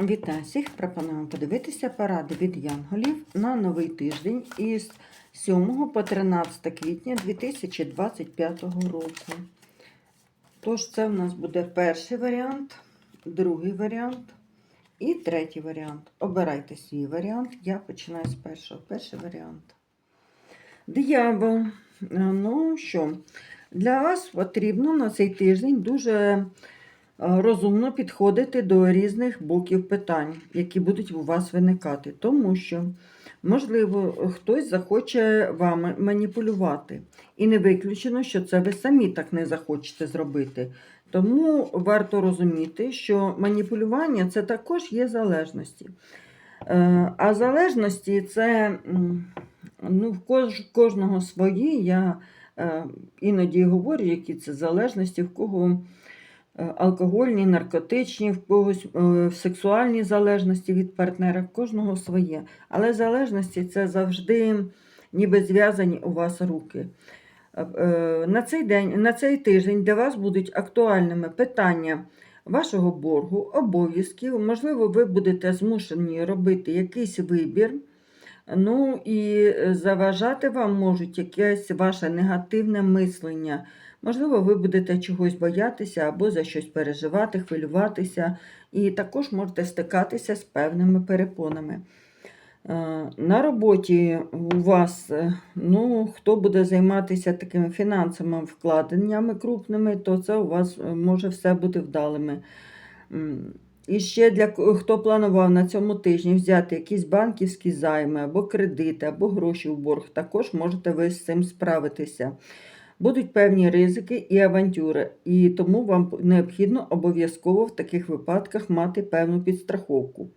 Вітаю всіх! Пропонуємо подивитися поради від янголів на новий тиждень із 7 по 13 квітня 2025 року. Тож, це в нас буде перший варіант, другий варіант і третій варіант. Обирайте свій варіант. Я починаю з першого. Перший варіант. Диявол. Ну що, для вас потрібно на цей тиждень дуже розумно підходити до різних боків питань, які будуть у вас виникати. Тому що, можливо, хтось захоче вами маніпулювати. І не виключено, що це ви самі так не захочете зробити. Тому варто розуміти, що маніпулювання це також є залежності. Е, А залежності це ну, в кожного свої. Я е, іноді говорю, які це залежності, в кого алкогольні, наркотичні, в когось е, сексуальні залежності від партнера, в кожного своє. Але залежності це завжди ніби зв'язані у вас руки. Е, е, На цей день, на цей тиждень для вас будуть актуальними питання вашого боргу, обов'язків. Можливо, ви будете змушені робити якийсь вибір. Ну і е, заважати вам можуть якесь ваше негативне мислення. Можливо, ви будете чогось боятися або за щось переживати, хвилюватися, і також можете стикатися з певними перепонами. Е, На роботі у вас, е, ну, хто буде займатися такими фінансовими вкладеннями крупними, то це у вас е, може все бути вдалими. І ще для хто планував на цьому тижні взяти якісь банківські займи або кредити, або гроші в борг, також можете ви з цим справитися. Будуть певні ризики і авантюри, і тому вам необхідно обов'язково в таких випадках мати певну підстраховку.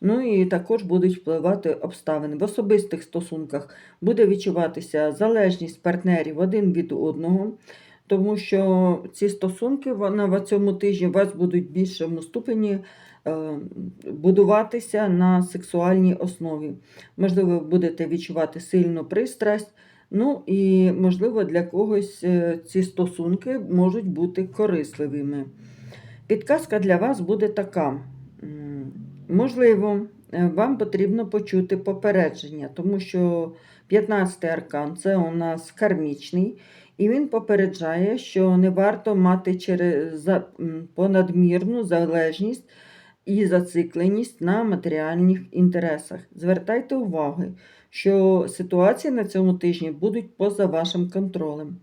Ну і також будуть впливати обставини. В особистих стосунках буде відчуватися залежність партнерів один від одного, тому що ці стосунки на цьому тижні у вас будуть в більшому ступені е, будуватися на сексуальній основі. Можливо, ви будете відчувати сильну пристрасть. Ну і, можливо, для когось е, ці стосунки можуть бути корисливими. Підказка для вас буде така. Можливо, е, вам потрібно почути попередження, тому що 15-й аркан це у нас кармічний, і він попереджає, що не варто мати через понадмірну залежність і зацикленість на матеріальних інтересах. Звертайте увагу, що ситуації на цьому тижні будуть поза вашим контролем.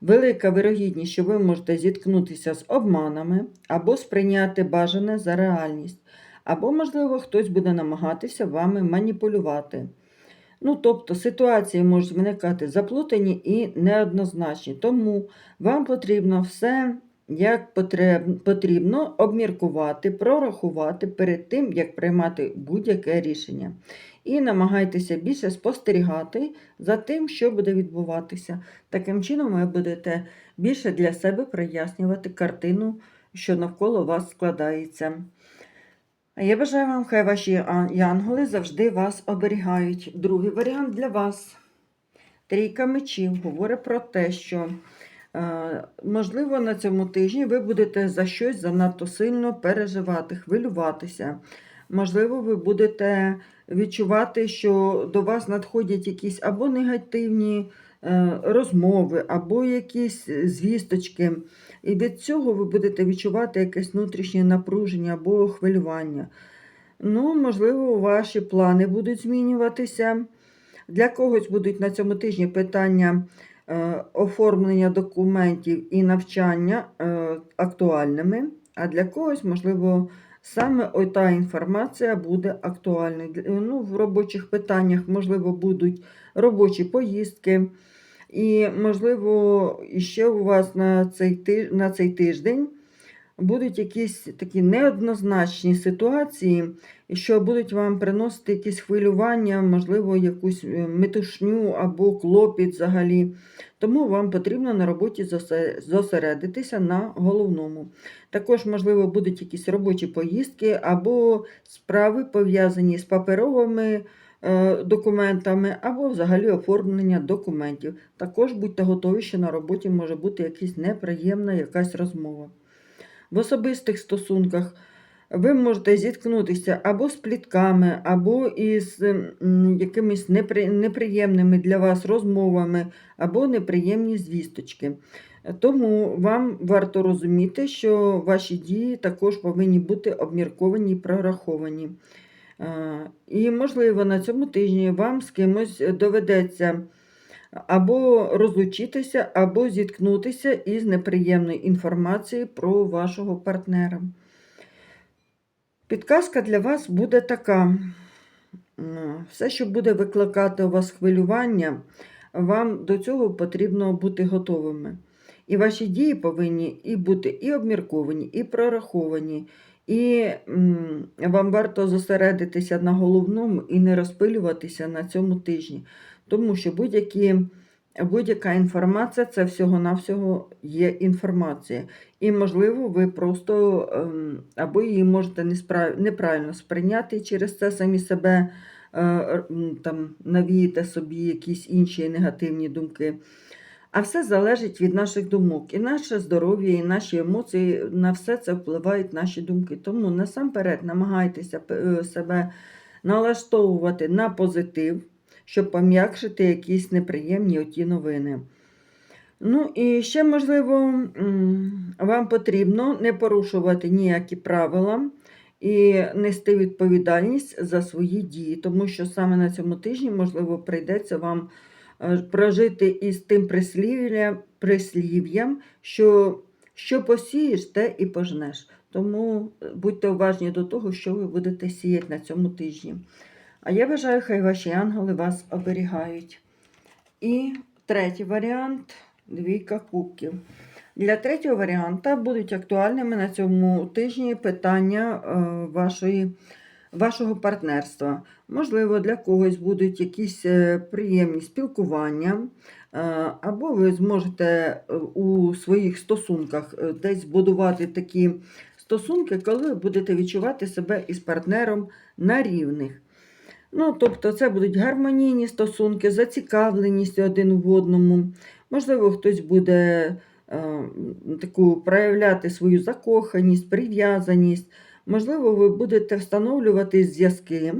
Велика вирогідність, що ви можете зіткнутися з обманами або сприйняти бажане за реальність, або, можливо, хтось буде намагатися вами маніпулювати. Ну, тобто ситуації можуть виникати заплутані і неоднозначні. Тому вам потрібно все як потрібно обміркувати, прорахувати перед тим, як приймати будь-яке рішення. І намагайтеся більше спостерігати за тим, що буде відбуватися. Таким чином, ви будете більше для себе прояснювати картину, що навколо вас складається. Я бажаю вам, хай ваші янголи завжди вас оберігають. Другий варіант для вас. Трійка мечів говорить про те, що можливо на цьому тижні ви будете за щось занадто сильно переживати, хвилюватися. Можливо, ви будете відчувати, що до вас надходять якісь або негативні е, розмови, або якісь звісточки. І від цього ви будете відчувати якесь внутрішнє напруження або хвилювання. Ну, можливо, ваші плани будуть змінюватися. Для когось будуть на цьому тижні питання е, оформлення документів і навчання е, актуальними, а для когось, можливо, саме та інформація буде актуальною. Ну, в робочих питаннях, можливо, будуть робочі поїздки. І, можливо, ще у вас на цей, на цей тиждень будуть якісь такі неоднозначні ситуації, що будуть вам приносити якісь хвилювання, можливо, якусь е, метушню або клопіт взагалі. Тому вам потрібно на роботі зосередитися на головному. Також, можливо, будуть якісь робочі поїздки або справи пов'язані з паперовими е, документами, або взагалі оформлення документів. Також будьте готові, що на роботі може бути якась неприємна якась розмова. В особистих стосунках ви можете зіткнутися або з плітками, або із якимись непри- неприємними для вас розмовами, або неприємні звісточки. Тому вам варто розуміти, що ваші дії також повинні бути обмірковані і прораховані. Е, І, можливо, на цьому тижні вам з кимось доведеться або розлучитися, або зіткнутися із неприємною інформацією про вашого партнера. Підказка для вас буде така. Все, що буде викликати у вас хвилювання, вам до цього потрібно бути готовими. І ваші дії повинні і бути і обмірковані, і прораховані. І вам варто зосередитися на головному і не розпилюватися на цьому тижні. Тому що будь-які, будь-яка інформація це всього-навсього є інформація. І, можливо, ви просто ем, або її можете неправильно сприйняти через це самі себе е, там, навієте собі якісь інші негативні думки. А все залежить від наших думок. І наше здоров'я, і наші емоції, на все це впливають наші думки. Тому насамперед намагайтеся е, себе налаштовувати на позитив, щоб пом'якшити якісь неприємні оті новини. Ну і ще, можливо, вам потрібно не порушувати ніякі правила і нести відповідальність за свої дії, тому що саме на цьому тижні, можливо, прийдеться вам е, прожити із тим прислів'ям, прислів'ям, що що посієш, те і пожнеш. Тому е, будьте уважні до того, що ви будете сіяти на цьому тижні. А я бажаю, хай ваші ангели вас оберігають. І третій варіант двійка кубків. Для третього варіанта будуть актуальними на цьому тижні питання е, вашої, вашого партнерства. Можливо, для когось будуть якісь е, приємні спілкування, е, або ви зможете у своїх стосунках десь будувати такі стосунки, коли ви будете відчувати себе із партнером на рівних. Ну, тобто, це будуть гармонійні стосунки, зацікавленість один в одному. Можливо, хтось буде е, таку проявляти свою закоханість, прив'язаність. Можливо, ви будете встановлювати зв'язки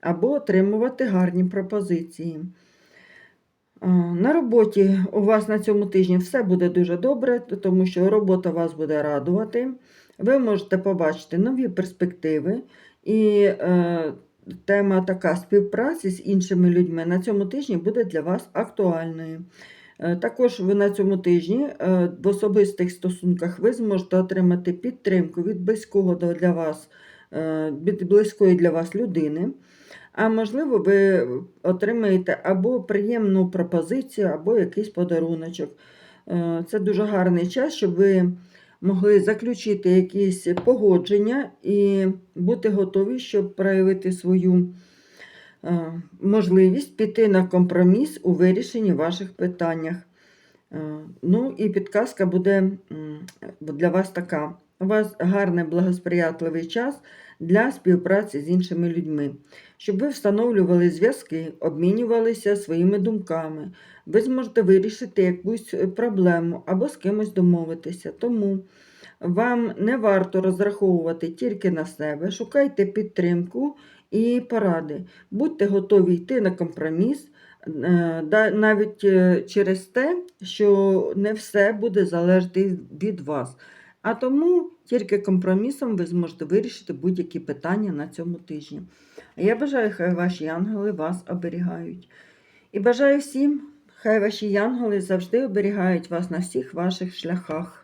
або отримувати гарні пропозиції. Е, На роботі у вас на цьому тижні все буде дуже добре, тому що робота вас буде радувати. Ви можете побачити нові перспективи. І е, тема така співпраці з іншими людьми на цьому тижні буде для вас актуальною. Е, Також ви на цьому тижні е, в особистих стосунках ви зможете отримати підтримку від близького для вас, е, від близької для вас людини. А можливо, ви отримаєте або приємну пропозицію, або якийсь подаруночок. Це дуже гарний час, щоб ви могли заключити якісь погодження і бути готові, щоб проявити свою е, можливість піти на компроміс у вирішенні ваших питаннях. Е, Ну і підказка буде для вас така. У вас гарний благосприятливий час для співпраці з іншими людьми, щоб ви встановлювали зв'язки, обмінювалися своїми думками. Ви зможете вирішити якусь проблему або з кимось домовитися. Тому вам не варто розраховувати тільки на себе, шукайте підтримку і поради. Будьте готові йти на компроміс, е, навіть е, через те, що не все буде залежати від вас. А тому тільки компромісом ви зможете вирішити будь-які питання на цьому тижні. А я бажаю, хай ваші ангели вас оберігають. І бажаю всім, хай ваші янголи завжди оберігають вас на всіх ваших шляхах.